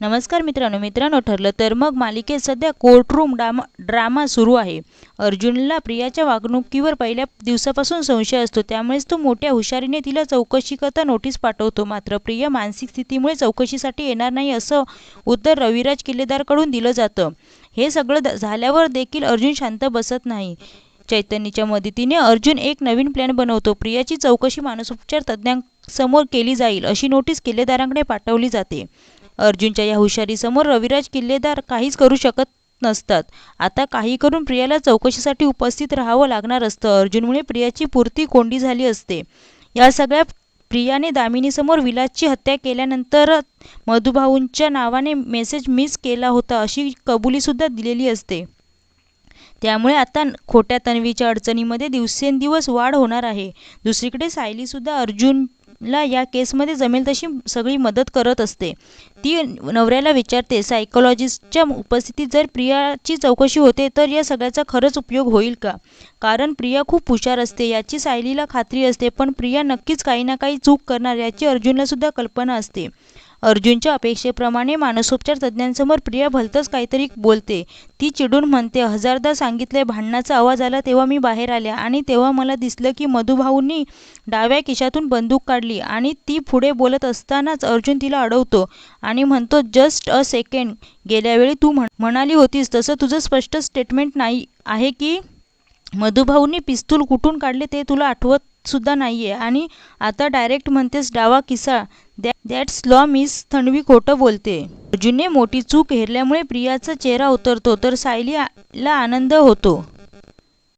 नमस्कार मित्रांनो मित्रांनो ठरलं तर मग मालिकेत सध्या कोर्टरूम डामा ड्रामा सुरू आहे. अर्जुनला प्रियाच्या वागणुकीवर पहिल्या दिवसापासून संशय असतो त्यामुळेच तो मोठ्या हुशारीने तिला चौकशीकरता नोटीस पाठवतो. मात्र प्रिया मानसिक स्थितीमुळे चौकशीसाठी येणार नाही असं उत्तर रविराज किल्लेदारकडून दिलं जातं. हे सगळं झाल्यावर देखील अर्जुन शांत बसत नाही. चैतन्यच्या मदतीने अर्जुन एक नवीन प्लॅन बनवतो. प्रियाची चौकशी मानसोपचार तज्ज्ञांसमोर केली जाईल अशी नोटीस किल्लेदारांकडे पाठवली जाते. अर्जुनच्या या हुशारीसमोर रविराज किल्लेदार काहीच करू शकत नसतात. आता काही करून प्रियाला चौकशीसाठी उपस्थित राहावं लागणार असतं. अर्जुनमुळे प्रियाची पुरती कोंडी झाली असते. या सगळ्या प्रियाने दामिनीसमोर विलासची हत्या केल्यानंतर मधुभाऊंच्या नावाने मेसेज मिस केला होता अशी कबुलीसुद्धा दिलेली असते. त्यामुळे आता खोट्या तन्वीच्या अडचणीमध्ये दिवसेंदिवस वाढ होणार आहे. दुसरीकडे सायलीसुद्धा अर्जुन ला या केसमध्ये जमेल तशी सगळी मदत करत असते. ती नवऱ्याला विचारते सायकोलॉजिस्टच्या उपस्थितीत जर प्रियाची चौकशी होते तर या सगळ्याचा खरंच उपयोग होईल का? कारण प्रिया खूप हुशार असते याची सायलीला खात्री असते पण प्रिया नक्कीच काही ना काही चूक करणार याची अर्जुनलासुद्धा कल्पना असते. अर्जुनच्या अपेक्षेप्रमाणे मानसोपचार तज्ज्ञांसमोर प्रिया भलतंच काहीतरी बोलते. ती चिडून म्हणते हजारदा सांगितले भांडणाचा आवाज आला तेव्हा मी बाहेर आल्या आणि तेव्हा मला दिसलं की मधुभाऊंनी डाव्या खिशातून बंदूक काढली आणि ती पुढे बोलत असतानाच अर्जुन तिला अडवतो आणि म्हणतो जस्ट अ सेकंड. गेल्यावेळी तू म्हणाली होतीस तसं तुझं स्पष्ट स्टेटमेंट नाही आहे की मधुभाऊंनी पिस्तूल कुठून काढले ते तुला आठवत सुद्धा नाहीये. आणि आता डायरेक्ट म्हणतेस डावा किसा दॅट्स लॉ मिस थंडवी खोटं बोलते. अर्जुनने मोठी चूक हेरल्यामुळे प्रियाचा चेहरा उतरतो तर सायलीला आनंद होतो.